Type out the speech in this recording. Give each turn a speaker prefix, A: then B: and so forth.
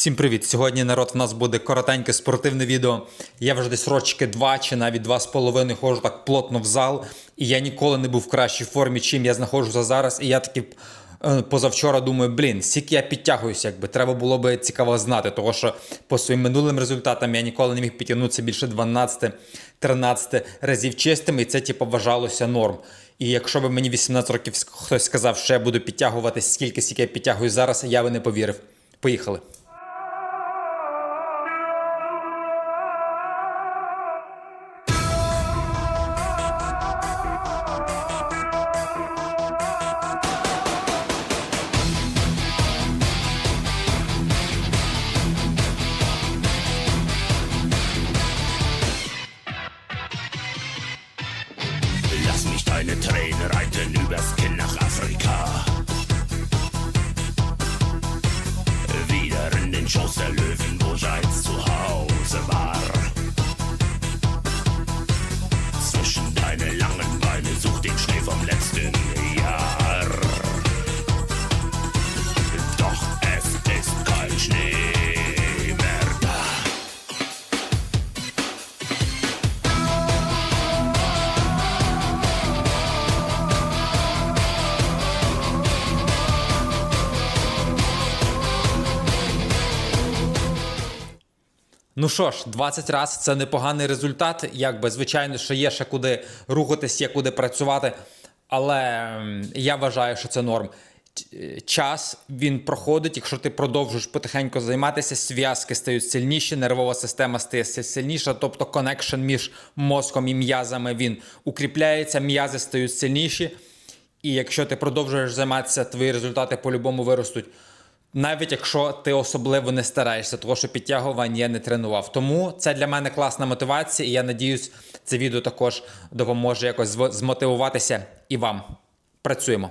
A: Всім привіт! Сьогодні народ в нас буде коротеньке спортивне відео. Я вже десь рочки два чи навіть два з половиною ходжу так плотно в зал, і я ніколи не був в кращій формі, чим я знаходжуся зараз. І я таки е, позавчора думаю, блін, скільки я підтягуюся, якби треба було би цікаво знати, тому що по своїм минулим результатам я ніколи не міг підтягнутися більше 12-13 разів чистим, і це типу вважалося норм. І якщо б мені 18 років хтось сказав, що я буду підтягуватись скільки, скільки я підтягую зараз, я би не повірив. Поїхали.
B: Lass mich deine Tränen reiten übers Kinn nach Afrika. Wieder in den Schoß der Löwen,
A: Ну що ж, 20 разів це непоганий результат. Якби звичайно, що є ще куди рухатись, є куди працювати. Але я вважаю, що це норм. Е, Час він проходить, якщо ти продовжуєш потихеньку займатися, зв'язки стають сильніші, нервова система стає сильніша, тобто коннекшн між мозком і м'язами він укріпляється, м'язи стають сильніші. І якщо ти продовжуєш займатися, твої результати по-любому виростуть. Навіть якщо ти особливо не стараєшся, того що підтягувань я не тренував. Тому це для мене класна мотивація, і я надіюсь, це відео також допоможе якось змотивуватися і вам. Працюємо.